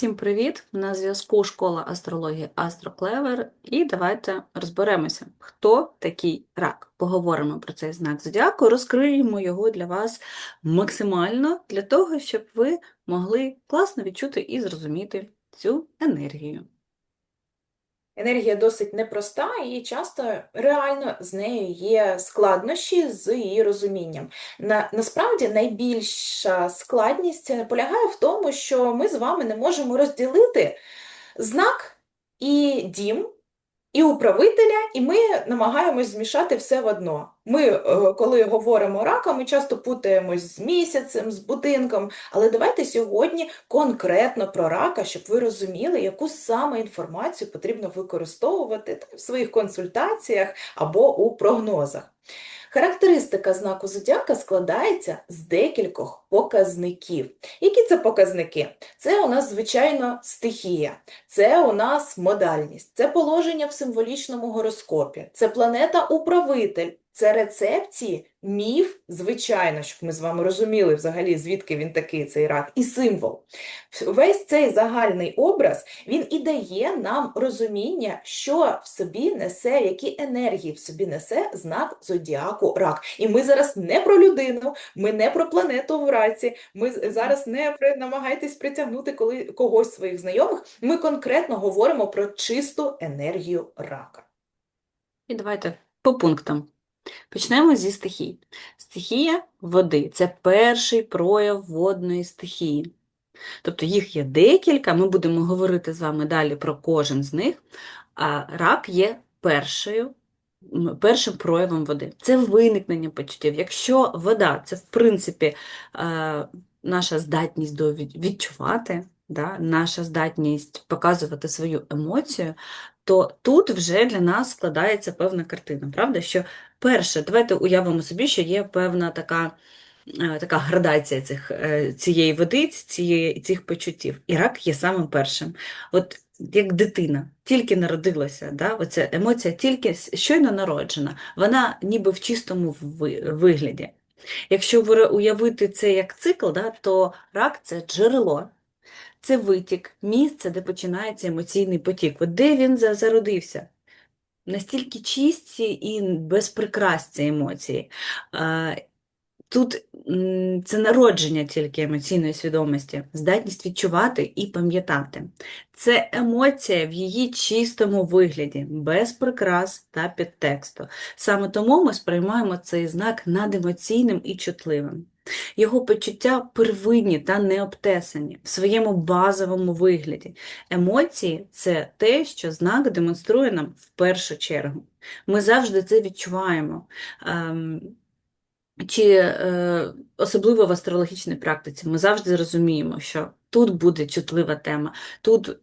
Всім привіт! На зв'язку школа астрології Астроклевер. І давайте розберемося, хто такий рак. Поговоримо про цей знак зодіаку, розкриємо його для вас максимально для того, щоб ви могли класно відчути і зрозуміти цю енергію. Енергія досить непроста і часто реально з нею є складнощі з її розумінням. На, насправді найбільша складність полягає в тому, що ми з вами не можемо розділити знак і дім, і управителя, і ми намагаємось змішати все в одно. Ми, е, коли говоримо рака, ми часто путаємось з місяцем, з будинком, але давайте сьогодні конкретно про рака, щоб ви розуміли, яку саме інформацію потрібно використовувати в своїх консультаціях або у прогнозах. Характеристика знаку зодіака складається з декількох показників. Які це показники? Це у нас, звичайно, стихія, це у нас модальність, це положення в символічному гороскопі, це планета-управитель, це рецепції, міф, звичайно, щоб ми з вами розуміли взагалі, звідки він такий, цей рак, і символ. Весь цей загальний образ, він і дає нам розуміння, що в собі несе, які енергії в собі несе знак зодіаку рак. І ми зараз не про людину, ми не про планету в раці, ми зараз не намагайтесь притягнути коли, когось своїх знайомих, ми конкретно говоримо про чисту енергію рака. І давайте по пунктам. Почнемо зі стихій. Стихія води це перший прояв водної стихії. Тобто їх є декілька, ми будемо говорити з вами далі про кожен з них, а рак є першою, першим проявом води. Це виникнення почуттів. Якщо вода це, в принципі, е, наша здатність до відчувати, да, наша здатність показувати свою емоцію, то тут вже для нас складається певна картина, правда? Що перше, давайте уявимо собі, що є певна така е, така градація цих, е, цієї води, цієї, цих почуттів. І рак є самим першим. От як дитина тільки народилася, да, оця емоція тільки щойно народжена, вона ніби в чистому вигляді. Якщо уявити це як цикл, да, то рак це джерело, це витік, місце, де починається емоційний потік. От де він зародився? Настільки чисті і без прикрас ці емоції. Тут це народження тільки емоційної свідомості, здатність відчувати і пам'ятати. Це емоція в її чистому вигляді, без прикрас та підтексту. Саме тому ми сприймаємо цей знак надемоційним і чутливим. Його почуття первинні та необтесані в своєму базовому вигляді. Емоції це те, що знак демонструє нам в першу чергу. Ми завжди це відчуваємо. Ем, чи е, особливо в астрологічній практиці, ми завжди розуміємо, що тут буде чутлива тема, тут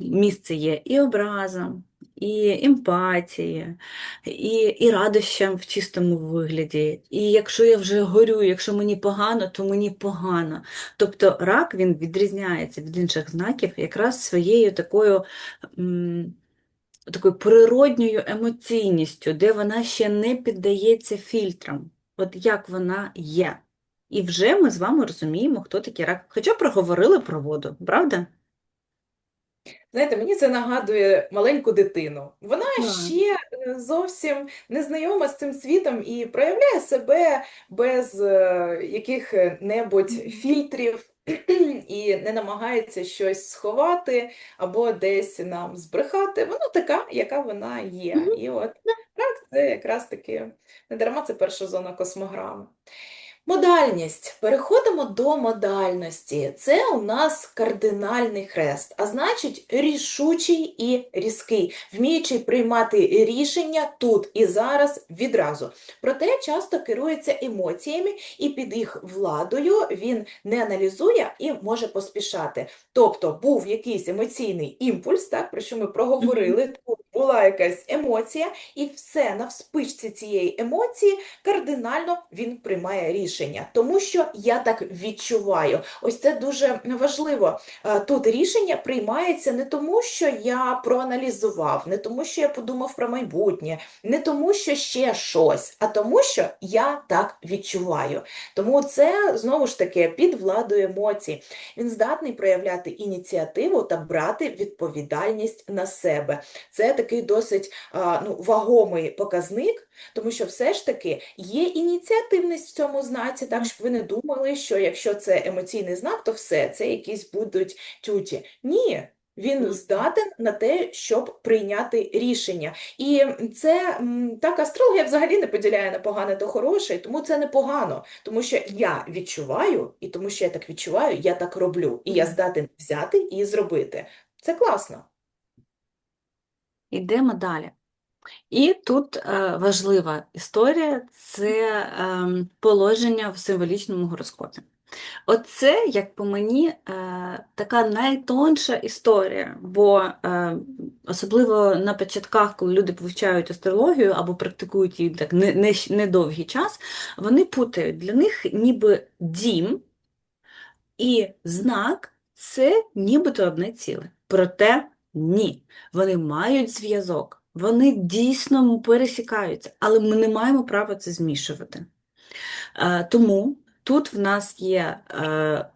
місце є і образом, і емпатії, і, і радощам в чистому вигляді. І якщо я вже горю, якщо мені погано, то мені погано. Тобто рак він відрізняється від інших знаків якраз своєю такою. м, Такою природньою емоційністю, де вона ще не піддається фільтрам, от як вона є. І вже ми з вами розуміємо, хто такий рак. Хоча проговорили про воду, правда? Знаєте, мені це нагадує маленьку дитину. Вона Так. ще е, зовсім не знайома з цим світом і проявляє себе без е, яких-небудь фільтрів і не намагається щось сховати або десь нам збрехати. Вона така, яка вона є. І от рак це якраз таки не дарма це перша зона космограми. Модальність. Переходимо до модальності. Це у нас кардинальний хрест, а значить рішучий і різкий, вміючий приймати рішення тут і зараз відразу. Проте часто керується емоціями і під їх владою він не аналізує і може поспішати. Тобто був якийсь емоційний імпульс, так, про що ми проговорили, тут була якась емоція, і все на вспишці цієї емоції кардинально він приймає рішення, тому що я так відчуваю. Ось це дуже важливо. Е, Тут рішення приймається не тому, що я проаналізував, не тому, що я подумав про майбутнє, не тому, що ще щось, а тому, що я так відчуваю. Тому це знову ж таки під владою емоцій. Він здатний проявляти ініціативу та брати відповідальність на себе. Це такий досить ну, вагомий показник, тому що все ж таки є ініціативність в цьому знаці, так щоб ви не думали, що якщо це емоційний знак, то все, це якісь будуть тюті. Ні. Він здатен на те, щоб прийняти рішення. І це так астрологія взагалі не поділяє на погане та хороше, тому це непогано, тому що я відчуваю, і тому що я так відчуваю, я так роблю, і я здатен взяти і зробити. Це класно. Йдемо далі. І тут е, важлива історія це ем, положення в символічному гороскопі. Оце, як по мені, е, така найтонша історія, бо е, особливо на початках, коли люди вивчають астрологію або практикують її так не, не, недовгий час, вони путають для них ніби дім і знак це нібито одне ціле. Проте ні, вони мають зв'язок, вони дійсно пересікаються, але ми не маємо права це змішувати. Е, Тому тут в нас є е,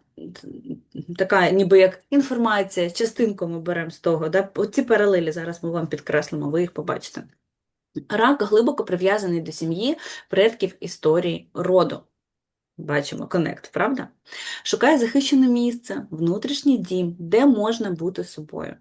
така ніби як інформація, частинку ми беремо з того. Да? Оці паралелі зараз ми вам підкреслимо, ви їх побачите. Рак глибоко прив'язаний до сім'ї, предків, історії, роду. Бачимо конект, правда? Шукає захищене місце, внутрішній дім, де можна бути собою.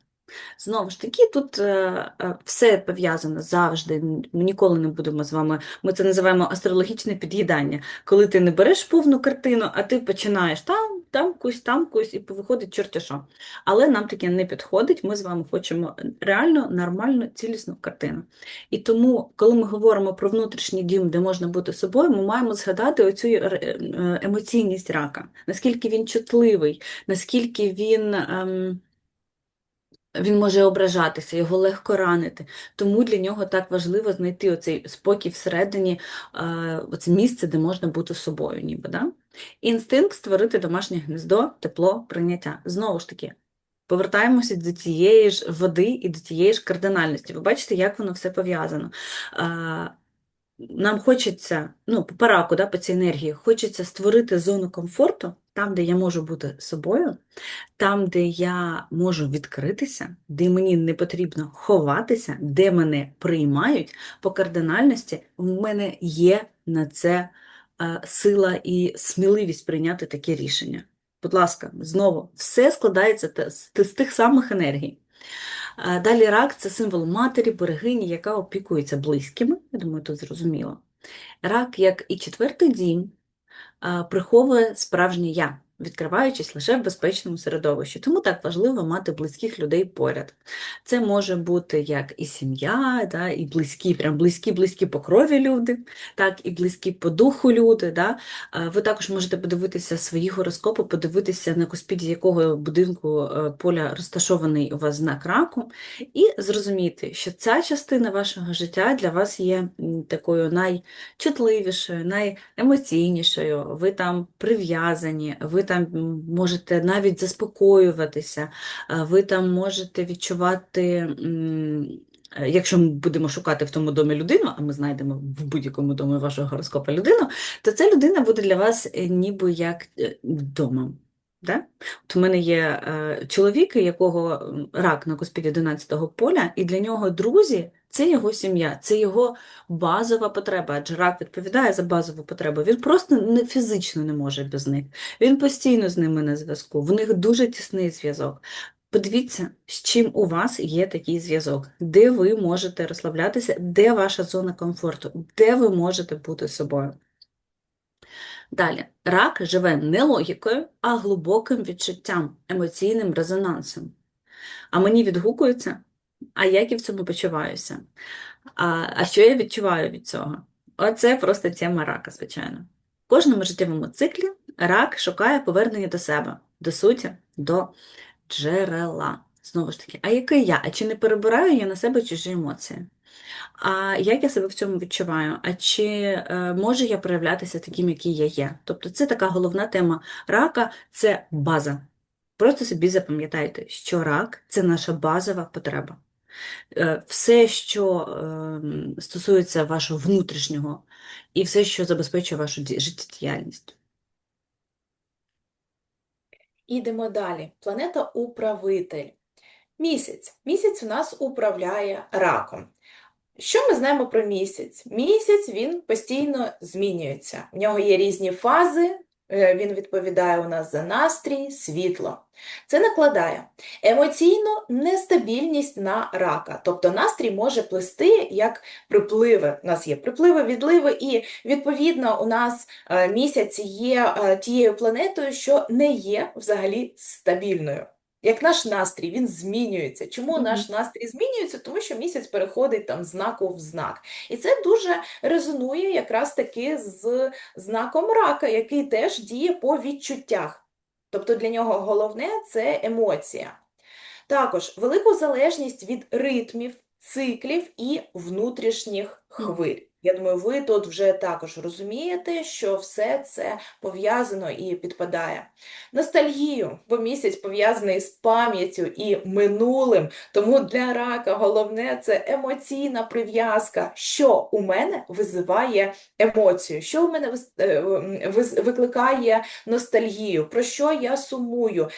Знову ж таки, тут е, е, все пов'язано завжди. Ми ніколи не будемо з вами. Ми це називаємо астрологічне під'їдання. Коли ти не береш повну картину, а ти починаєш там, там кусь, там кусь, і виходить чорті що. Але нам таке не підходить. Ми з вами хочемо реально нормальну, цілісну картину. І тому, коли ми говоримо про внутрішній дім, де можна бути собою, ми маємо згадати оцю е, емоційність рака, наскільки він чутливий, наскільки він. ем, він може ображатися, його легко ранити. Тому для нього так важливо знайти оцей спокій всередині, е, оце місце, де можна бути собою, ніби, да? Інстинкт створити домашнє гнездо, тепло, прийняття. Знову ж таки, повертаємося до тієї ж води і до тієї ж кардинальності. Ви бачите, як воно все пов'язано. Е, Нам хочеться, ну, по раку, да, по цій енергії, хочеться створити зону комфорту, там, де я можу бути собою, там, де я можу відкритися, де мені не потрібно ховатися, де мене приймають по кардинальності, в мене є на це е, сила і сміливість прийняти таке рішення. Будь ласка, знову, все складається з тих самих енергій. Е, Далі рак це символ матері, берегині, яка опікується близькими. Я думаю, тут зрозуміло. Рак, як і четвертий дім, приховує справжнє я, відкриваючись лише в безпечному середовищі. Тому так важливо мати близьких людей поряд. Це може бути як і сім'я, да, і близькі, прям близькі-близькі по крові люди, так, і близькі по духу люди. Да. Ви також можете подивитися свої гороскопи, подивитися, на куспіді якого будинку е, поля розташований у вас знак раку, і зрозуміти, що ця частина вашого життя для вас є такою найчутливішою, найемоційнішою, ви там прив'язані, ви там м, можете навіть заспокоюватися, ви там можете відчувати. е, Якщо ми будемо шукати в тому домі людину, а ми знайдемо в будь-якому домі вашого гороскопа людину, то ця людина буде для вас е, ніби як е, домом. Да? От у мене є е, чоловік, якого рак на куспіді 11-го поля, і для нього друзі це його сім'я, це його базова потреба, адже рак відповідає за базову потребу. Він просто не, фізично не може без них. Він постійно з ними на зв'язку. В них дуже тісний зв'язок. Подивіться, з чим у вас є такий зв'язок, де ви можете розслаблятися, де ваша зона комфорту, де ви можете бути собою. Далі, рак живе не логікою, а глибоким відчуттям, емоційним резонансом. А мені відгукується, а як я в цьому почуваюся? А, а що я відчуваю від цього? Оце просто тема рака, звичайно. В кожному життєвому циклі рак шукає повернення до себе, до суті, до джерела. Знову ж таки, а який я? А чи не перебираю я на себе чужі емоції? А як я себе в цьому відчуваю? А чи е, можу я проявлятися таким, який я є? Тобто це така головна тема рака це база. Просто собі запам'ятайте, що рак це наша базова потреба. Е, Все, що е, стосується вашого внутрішнього, і все, що забезпечує вашу ді- життєдіяльність. Ідемо далі. Планета управитель. Місяць. Місяць у нас управляє раком. Що ми знаємо про місяць? Місяць він постійно змінюється. В нього є різні фази, він відповідає у нас за настрій, світло. Це накладає емоційну нестабільність на рака. Тобто настрій може плисти як припливи. У нас є припливи, відливи, і відповідно у нас е, місяць є е, тією планетою, що не є взагалі стабільною. Як наш настрій, він змінюється. Чому наш настрій змінюється? Тому що місяць переходить там знаку в знак. І це дуже резонує якраз таки з знаком рака, який теж діє по відчуттях. Тобто для нього головне це емоція. Також велику залежність від ритмів, циклів і внутрішніх хвиль. Я думаю, ви тут вже також розумієте, що все це пов'язано і підпадає. Ностальгію, бо місяць пов'язаний з пам'яттю і минулим, тому для рака головне це емоційна прив'язка, що у мене визиває емоцію, що у мене е, викликає ностальгію, про що я сумую,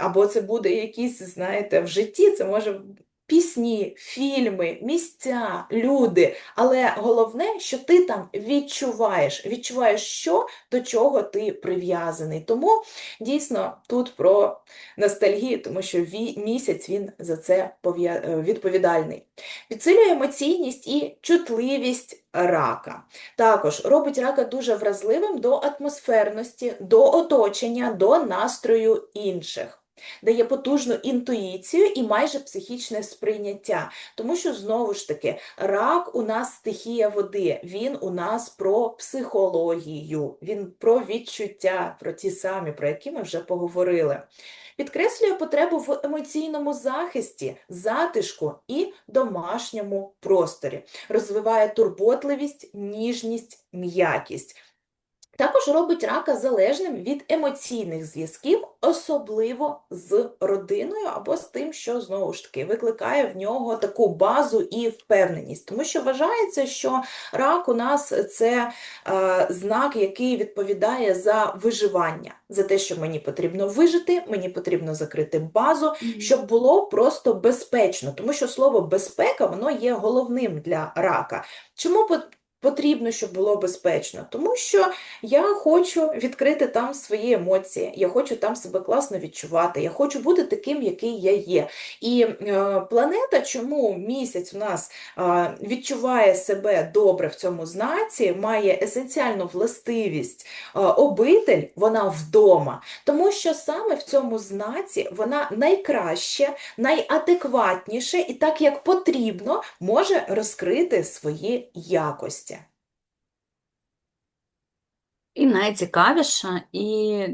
або це буде якісь, знаєте, в житті, це може пісні, фільми, місця, люди. Але головне, що ти там відчуваєш, відчуваєш, що до чого ти прив'язаний. Тому дійсно тут про ностальгію, тому що місяць він за це е, відповідальний. Підсилює емоційність і чутливість рака. Також робить рака дуже вразливим до атмосферності, до оточення, до настрою інших. Дає потужну інтуїцію і майже психічне сприйняття. Тому що, знову ж таки, рак у нас стихія води, він у нас про психологію, він про відчуття, про ті самі, про які ми вже поговорили. Підкреслює потребу в емоційному захисті, затишку і домашньому просторі. Розвиває турботливість, ніжність, м'якість. Також робить рака залежним від емоційних зв'язків, особливо з родиною або з тим, що знову ж таки викликає в нього таку базу і впевненість. Тому що вважається, що рак у нас це е, знак, який відповідає за виживання, за те, що мені потрібно вижити, мені потрібно закрити базу, щоб було просто безпечно, тому що слово безпека воно є головним для рака. Чому потрібно, щоб було безпечно? Тому що я хочу відкрити там свої емоції, я хочу там себе класно відчувати, я хочу бути таким, який я є. І е, планета, чому місяць у нас е, відчуває себе добре в цьому знаці, має есенціальну властивість е, обитель, вона вдома. Тому що саме в цьому знаці вона найкраще, найадекватніше і так, як потрібно, може розкрити свої якості. Найцікавіша, і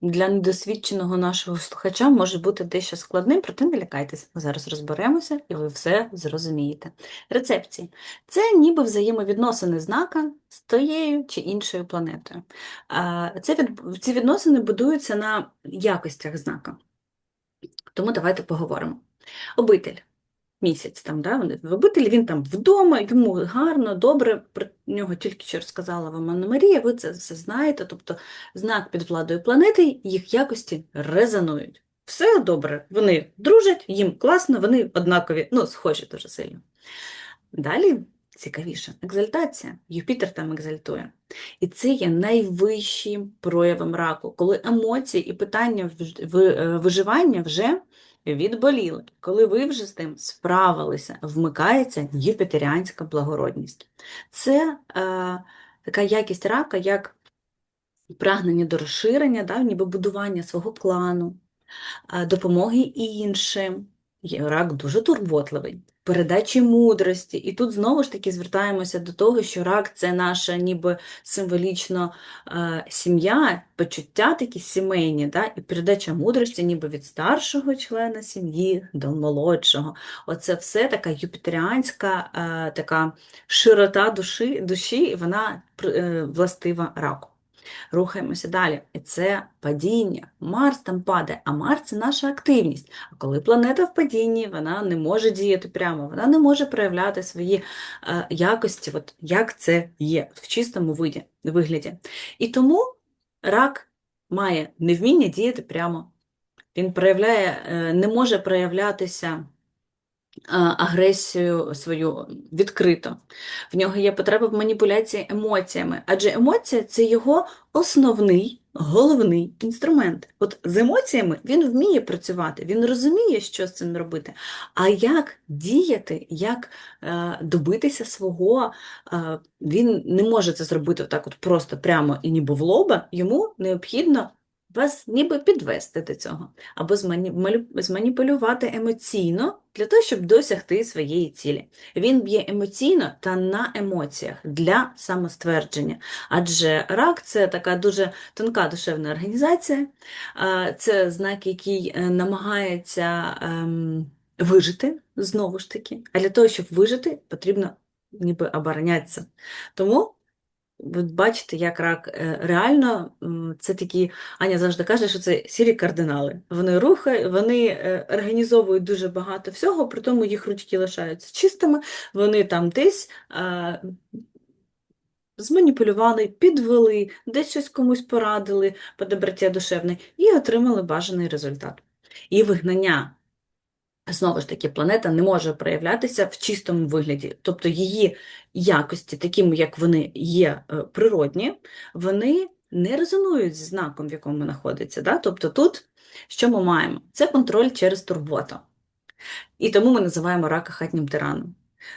для недосвідченого нашого слухача може бути дещо складним, проте не лякайтеся. Ми зараз розберемося і ви все зрозумієте. Рецепції – це ніби взаємовідносини знака з тією чи іншою планетою. Це від... Ці відносини будуються на якостях знака. Тому давайте поговоримо. Обитель. Місяць там, да, вони в він там вдома, йому гарно, добре, про нього тільки що розказала вам Анна Марія, ви це все знаєте, тобто знак під владою планети, їх якості резонують. Все добре, вони дружать, їм класно, вони однакові, ну, схожі дуже сильно. Далі цікавіше, екзальтація. Юпітер там екзальтує. І це є найвищим проявом раку, коли емоції і питання е, виживання вже відболіли. Коли ви вже з тим справилися, вмикається юпітеріанська благородність. Це е, така якість рака, як прагнення до розширення, да, ніби будування свого клану, е, допомоги іншим. рак дуже турботливий, передачі мудрості. І тут знову ж таки звертаємося до того, що рак це наша ніби символічно е, сім'я, почуття такі сімейні, да? і передача мудрості ніби від старшого члена сім'ї до молодшого. Оце все така юпітеріанська е, така широта душі, душі, і вона е, властива раку. Рухаємося далі. І це падіння. Марс там падає, а Марс це наша активність. А коли планета в падінні, вона не може діяти прямо, вона не може проявляти свої е, якості, от як це є в чистому виді, вигляді. І тому рак має невміння діяти прямо. Він проявляє, е, не може проявлятися агресію свою відкрито. В нього є потреба в маніпуляції емоціями, адже емоція це його основний, головний інструмент. От з емоціями він вміє працювати, він розуміє, що з цим робити. А як діяти, як е, добитися свого, е, він не може це зробити так от просто прямо і ніби в лоба, йому необхідно вас ніби підвести до цього, або зманіпулювати емоційно для того, щоб досягти своєї цілі. Він б'є емоційно та на емоціях для самоствердження. Адже рак це така дуже тонка душевна організація, це знак, який е, намагається ем, вижити знову ж таки. А для того, щоб вижити, потрібно ніби оборонятися. Тому ви бачите, як рак е, реально це такі, Аня завжди каже, що це сірі кардинали. Вони рухають, вони е, організовують дуже багато всього, при тому їх ручки лишаються чистими, вони там десь зманіпулювали, підвели, десь щось комусь порадили по душевної і отримали бажаний результат. І вигнання Знову ж таки, планета не може проявлятися в чистому вигляді, тобто її якості, такими, як вони є е, природні, вони не резонують з знаком, в якому знаходиться. Да? Тобто тут що ми маємо? Це контроль через турботу. І тому ми називаємо рака хатнім тираном.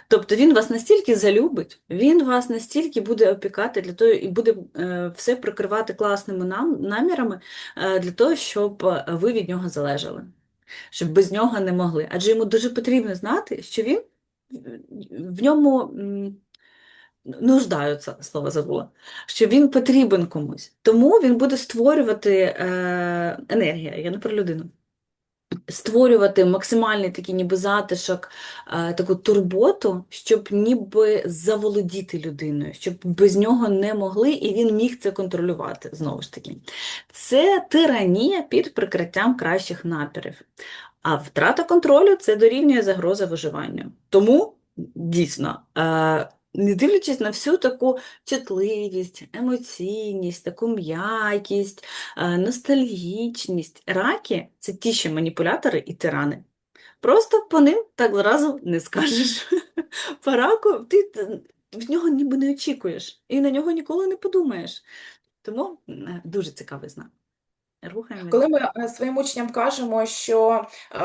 Тобто він вас настільки залюбить, він вас настільки буде опікати для того і буде е, все прикривати класними нам, намірами е, для того, щоб ви від нього залежали щоб без нього не могли. Адже йому дуже потрібно знати, що він в ньому нуждаються, слово забула, що він потрібен комусь. Тому він буде створювати е, енергія, я не про людину. Створювати максимальний такий ніби затишок, е, таку турботу, щоб ніби заволодіти людиною, щоб без нього не могли, і він міг це контролювати знову ж таки. Це тиранія під прикриттям кращих напірів. А втрата контролю це дорівнює загроза виживанню. Тому дійсно, е, не дивлячись на всю таку чутливість, емоційність, таку м'якість, е, ностальгічність, раки це ті ще маніпулятори і тирани. Просто по ним так зразу не скажеш. По раку ти в нього ніби не очікуєш і на нього ніколи не подумаєш. Тому е, дуже цікавий знак. Рухаємось. Коли ми е, своїм учням кажемо, що е,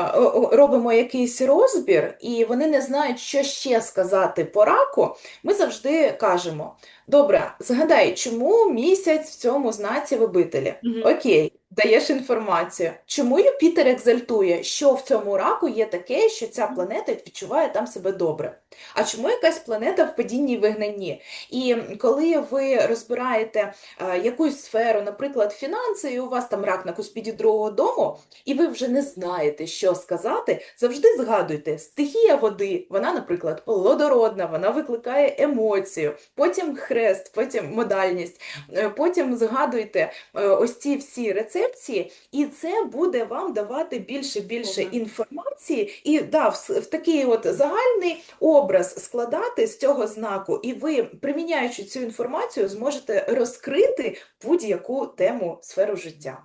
робимо якийсь розбір, і вони не знають, що ще сказати по раку, ми завжди кажемо: добре, згадай, чому місяць в цьому знаці вибителі? Угу. Окей, даєш інформацію. Чому Юпітер екзальтує, що в цьому раку є таке, що ця планета відчуває там себе добре? А чому якась планета в падінні і вигнанні? І коли ви розбираєте е, якусь сферу, наприклад, фінанси, і у вас там рак на куспіді другого дому, і ви вже не знаєте, що сказати, завжди згадуйте, стихія води, вона, наприклад, плодородна, вона викликає емоцію, потім хрест, потім модальність, е, потім згадуйте е, ось ці всі рецепції, і це буде вам давати більше більше інформації, і да, в, в такий от загальний образ складати з цього знаку, і ви, приміняючи цю інформацію, зможете розкрити будь-яку тему сферу життя.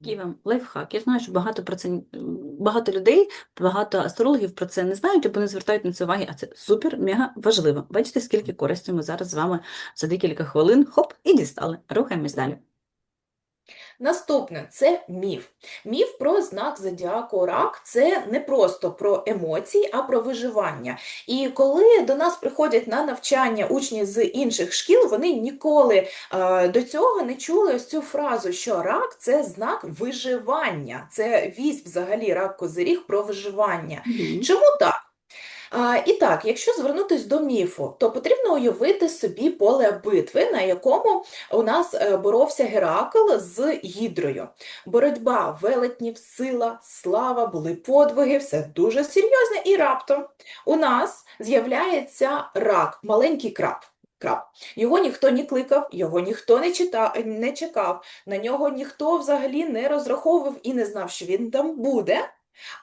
Такий вам лайфхак. Я знаю, що багато про це багато людей, багато астрологів про це не знають або не звертають на це уваги, а це супер, мега важливо. Бачите, скільки користі ми зараз з вами за декілька хвилин хоп і дістали. Рухаємось далі. Наступне це міф. Міф про знак зодіаку рак це не просто про емоції, а про виживання. І коли до нас приходять на навчання учні з інших шкіл, вони ніколи е, до цього не чули ось цю фразу, що рак це знак виживання. Це вість взагалі рак козиріг про виживання. Мгм. Чому так? А, і так, якщо звернутися до міфу, то потрібно уявити собі поле битви, на якому у нас е, боровся Геракл з Гідрою. Боротьба велетнів, сила, слава, були подвиги, все дуже серйозне. І раптом у нас з'являється рак, маленький краб. Краб. Його ніхто не кликав, його ніхто не читав, не чекав, на нього ніхто взагалі не розраховував і не знав, що він там буде.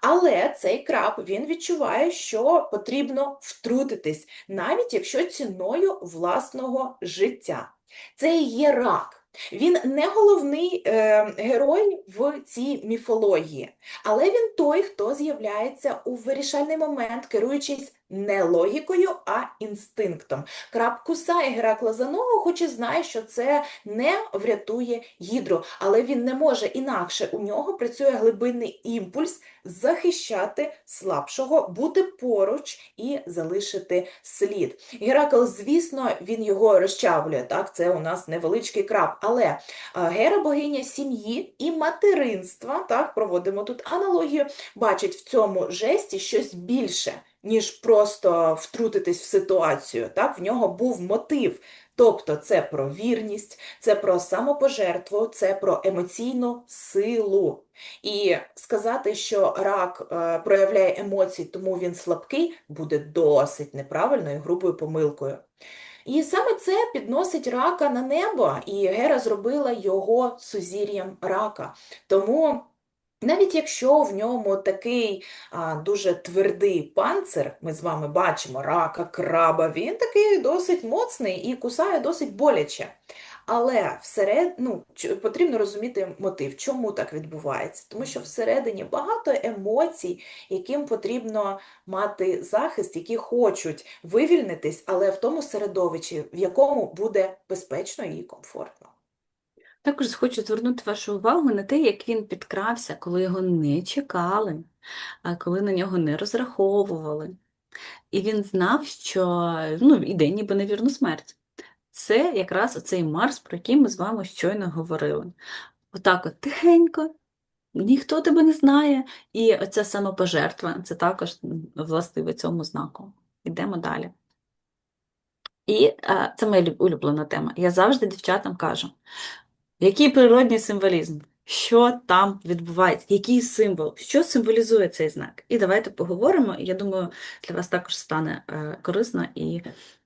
Але цей краб він відчуває, що потрібно втрутитись, навіть якщо ціною власного життя. Це є рак. Він не головний е, герой в цій міфології, але він той, хто з'являється у вирішальний момент, керуючись не логікою, а інстинктом. Краб кусає Геракла за ногу, хоч і знає, що це не врятує гідру, але він не може інакше. У нього працює глибинний імпульс захищати слабшого, бути поруч і залишити слід. Геракл, звісно, він його розчавлює. Так, це у нас невеличкий краб, але Гера богиня сім'ї і материнства, так, проводимо тут аналогію, бачить в цьому жесті щось більше, ніж просто втрутитись в ситуацію. Так, в нього був мотив. Тобто це про вірність, це про самопожертву, це про емоційну силу. І сказати, що рак е, проявляє емоції, тому він слабкий, буде досить неправильною грубою помилкою. І саме це підносить рака на небо, і Гера зробила його сузір'ям рака. Тому навіть якщо в ньому такий а, дуже твердий панцир, ми з вами бачимо рака, краба, він такий досить моцний і кусає досить боляче. Але всеред, ну, потрібно розуміти мотив, чому так відбувається. Тому що всередині багато емоцій, яким потрібно мати захист, які хочуть вивільнитись, але в тому середовищі, в якому буде безпечно і комфортно. Також хочу звернути вашу увагу на те, як він підкрався, коли його не чекали, коли на нього не розраховували. І він знав, що ну, іде ніби на вірну смерть. Це якраз оцей Марс, про який ми з вами щойно говорили. Отак от тихенько, ніхто тебе не знає, і оця самопожертва це також властиве цьому знаку. Йдемо далі. І а, це моя улюблена тема. Я завжди дівчатам кажу, який природній символізм? Що там відбувається? Який символ? Що символізує цей знак? І давайте поговоримо. Я думаю, для вас також стане е, корисно і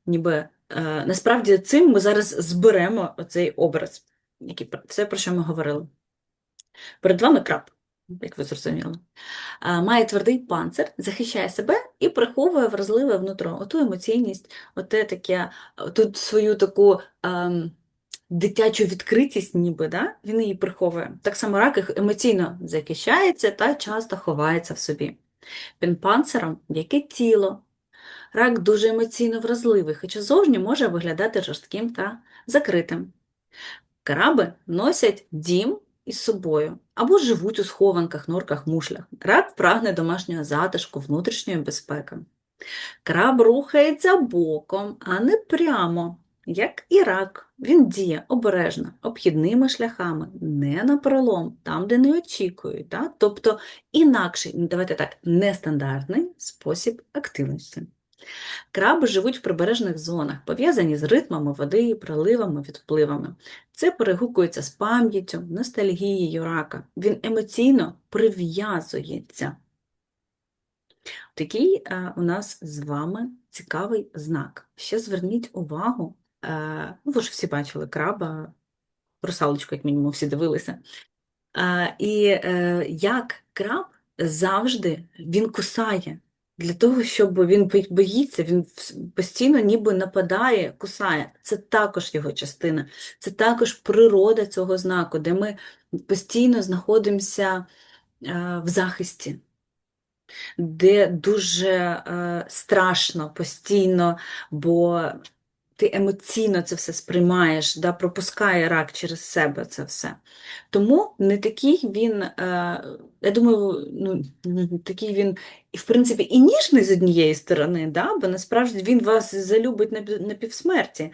ніби е, насправді цим ми зараз зберемо оцей образ, який, все, про що ми говорили. Перед вами краб, як ви зрозуміли. А, Має твердий панцир, захищає себе і приховує вразливе внутро, оту емоційність, оте таке, тут свою таку ем, дитячу відкритість, ніби, да? він її приховує. Так само рак емоційно захищається та часто ховається в собі. Під панциром м'яке тіло. Рак дуже емоційно вразливий, хоча зовні може виглядати жорстким та закритим. Краби носять дім із собою або живуть у схованках, норках, мушлях. Рак прагне домашнього затишку, внутрішньої безпеки. Краб рухається боком, а не прямо. Як і рак, він діє обережно, обхідними шляхами, не напролом, там, де не очікують. Да? Тобто інакший, давайте так, нестандартний спосіб активності. Краби живуть в прибережних зонах, пов'язані з ритмами води, приливами, відпливами. Це перегукується з пам'яттю, ностальгією рака. Він емоційно прив'язується. Такий е, у нас з вами цікавий знак. Ще зверніть увагу, е, ну ви ж всі бачили краба, русалочку, як мінімум, всі дивилися. Е, і е, як краб завжди він кусає. Для того, щоб він боїться, він постійно ніби нападає, кусає. Це також його частина, це також природа цього знаку, де ми постійно знаходимося в захисті, де дуже е, страшно постійно, бо ти емоційно це все сприймаєш, да, пропускає рак через себе це все. Тому не такий він, е, я думаю, ну, такий він, в принципі, і ніжний з однієї сторони, да, бо насправді він вас залюбить на, півсмерті.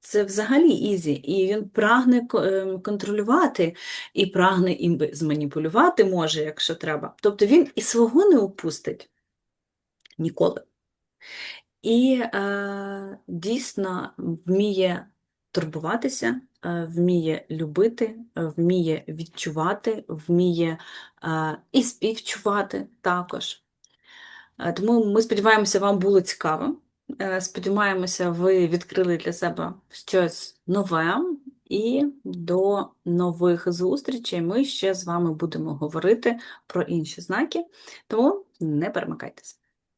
Це взагалі ізі, і він прагне ем, контролювати, і прагне і зманіпулювати може, якщо треба. Тобто він і свого не упустить ніколи. І е, дійсно вміє турбуватися, е, вміє любити, е, вміє відчувати, вміє е, і співчувати також. Е, Тому ми сподіваємося, вам було цікаво. Е, Сподіваємося, ви відкрили для себе щось нове. І до нових зустрічей ми ще з вами будемо говорити про інші знаки. Тому не перемикайтеся.